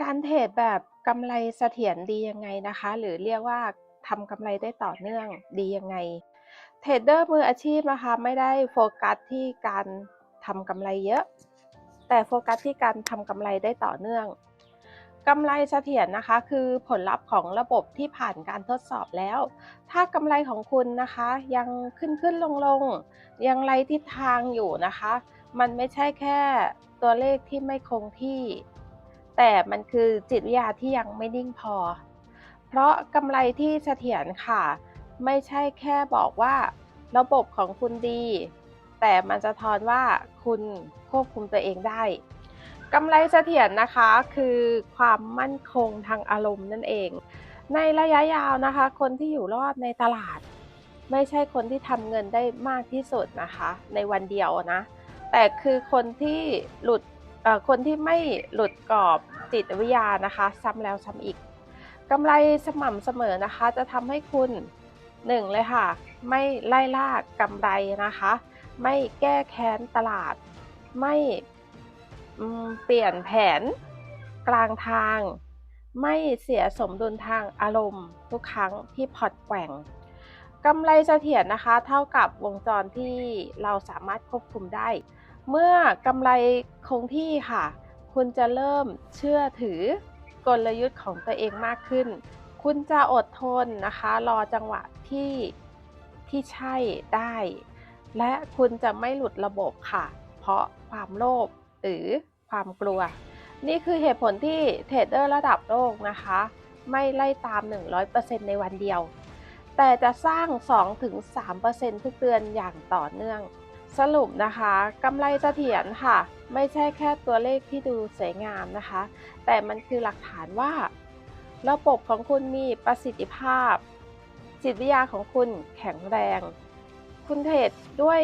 การเทรดแบบกำไรเสถียรดียังไงนะคะ หรือเรียกว่าทำกำไรได้ต่อเนื่องดียังไงเทรดเดอร์มืออาชีพนะคะไม่ได้โฟกัสที่การทำกำไรเยอะ แต่โฟกัสที่การทำกำไรได้ต่อเนื่องกำไรเสถียรนะคะ คือผลลัพธ์ของระบบที่ผ่านการทดสอบแล้ว ถ้ากำไรของคุณนะคะ ยังขึ้นขึ้นลงลงยังไรทิศทางอยู่นะคะ มันไม่ใช่แค่ตัวเลขที่ไม่คงที่ แต่มันคือจิตวิทยาที่ยังไม่นิ่งพอ เพราะกำไรที่เสถียรค่ะ ไม่ใช่แค่บอกว่าระบบของคุณดี แต่มันจะทอนว่าคุณควบคุมตัวเองได้กำไรเสถียรนะคะคือความมั่นคงทางอารมณ์นั่นเอง ในระยะยาวนะคะ คนที่อยู่รอดในตลาด ไม่ใช่คนที่ทำเงินได้มากที่สุดนะคะ ในวันเดียวนะ แต่คือคนที่หลุด คนที่ไม่หลุดกรอบจิตวิทยานะคะ ซ้ำแล้วซ้ำอีกกำไรสม่ำเสมอนะคะ จะทำให้คุณหนึ่งเลยค่ะ ไม่ไล่ล่ากำไรนะคะ ไม่แก้แค้นตลาด ไม่เปลี่ยนแผนกลางทาง ไม่เสียสมดุลทางอารมณ์ ทุกครั้งที่พอร์ตแกว่งกำไรเสถียรนะคะ เท่ากับวงจรที่เราสามารถควบคุมได้ เมื่อกำไรคงที่ค่ะ คุณจะเริ่มเชื่อถือกลยุทธ์ของตัวเองมากขึ้น คุณจะอดทนนะคะ รอจังหวะที่ที่ใช่ได้ และคุณจะไม่หลุดระบบค่ะ เพราะความโลภหรือความกลัว นี่คือเหตุผลที่เทรดเดอร์ระดับโลกนะคะ ไม่ไล่ตาม 100%ในวันเดียว แต่จะสร้าง 2-3%ทุกเดือนอย่างต่อเนื่อง สรุปนะคะกำไรเสถียรค่ะ ไม่ใช่แค่ตัวเลขที่ดูสวยงามนะคะ แต่มันคือหลักฐานว่า ระบบของคุณมีประสิทธิภาพ จิตวิทยาของคุณแข็งแรง คุณเทรดด้วย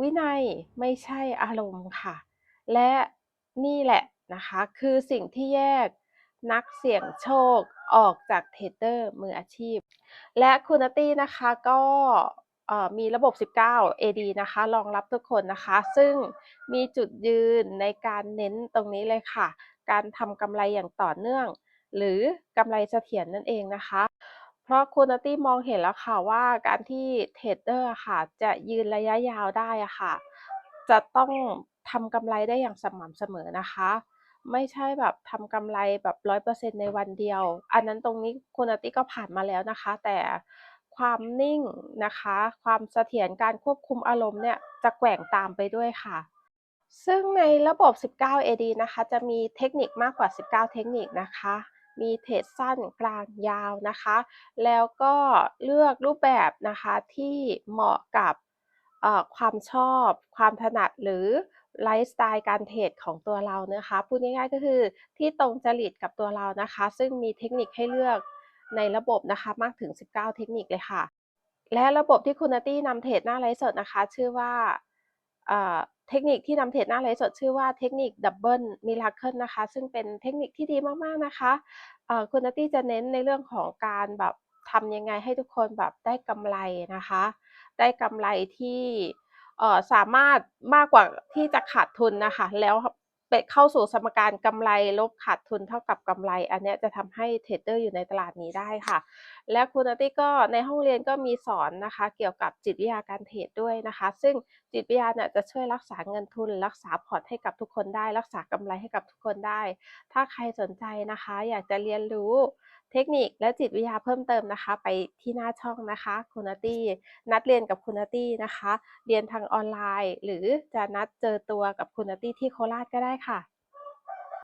วินัยไม่ใช่อารมณ์ค่ะ และนี่แหละนะคะ คือสิ่งที่แยกนักเสี่ยงโชคออกจากเทรดเดอร์มืออาชีพ และคุณตี้นะคะก็ มีระบบ 19 AD นะคะรองรับทุกคนนะคะ ซึ่งมีจุดยืนในการเน้นตรงนี้เลยค่ะ การทำกำไรอย่างต่อเนื่อง หรือกำไรเสถียรนั่นเองนะคะ เพราะคุณตี้มองเห็นแล้วค่ะว่าการที่เทรดเดอร์ค่ะ จะยืนระยะยาวได้อะค่ะ จะต้องทำกำไรได้อย่างสม่ำเสมอนะคะ ไม่ใช่แบบทำกำไรแบบร้อยเปอร์เซ็นในวันเดียว อันนั้นตรงนี้คุณอาติก็ผ่านมาแล้วนะคะ แต่ ความนิ่งนะคะ ความเสถียรการควบคุมอารมณ์เนี่ยจะแกว่งตามไปด้วยค่ะ ซึ่งในระบบ 19 AD นะคะ จะมีเทคนิคมากกว่า 19 เทคนิคนะคะ มีเทรดสั้นกลางยาวนะคะ แล้วก็เลือกรูปแบบนะคะที่เหมาะกับความชอบ ความถนัดหรือไลฟ์สไตล์การเทรดของตัวเรานะคะ พูดง่ายๆก็คือที่ตรงจริตกับตัวเรานะคะ ซึ่งมีเทคนิคให้เลือก ในระบบนะคะมากถึง 19 เทคนิคเลยค่ะ และระบบที่คุณตี้นำเทรดหน้าไลฟ์สดนะคะ ชื่อว่าเทคนิคที่นำเทรดหน้าไลฟ์สดชื่อว่าเทคนิคดับเบิลมิราเคิลนะคะ ซึ่งเป็นเทคนิคที่ดีมากๆนะคะคุณตี้จะเน้นในเรื่องของการแบบทำยังไงให้ทุกคนแบบได้กำไรนะคะ ได้กำไรที่สามารถมากกว่าที่จะขาดทุนนะคะ แล้ว ไปเข้าสู่สมการกำไรลบขาดทุนเท่ากับกำไร อันนี้จะทำให้เทรดเดอร์อยู่ในตลาดนี้ได้ค่ะ และคุณอาตี้ก็ในห้องเรียนก็มีสอนนะคะ เกี่ยวกับจิตวิทยาการเทรดด้วยนะคะ ซึ่งจิตวิทยาเนี่ยจะช่วยรักษาเงินทุน รักษาพอร์ตให้กับทุกคนได้ รักษากำไรให้กับทุกคนได้ ถ้าใครสนใจนะคะ อยากจะเรียนรู้ เทคนิคและจิตวิทยาเพิ่มเติมนะคะ ไปที่หน้าช่องนะคะคุณตี้นัดเรียนกับคุณตี้นะคะ เรียนทางออนไลน์ หรือจะนัดเจอตัวกับคุณตี้ที่โคราชก็ได้ค่ะ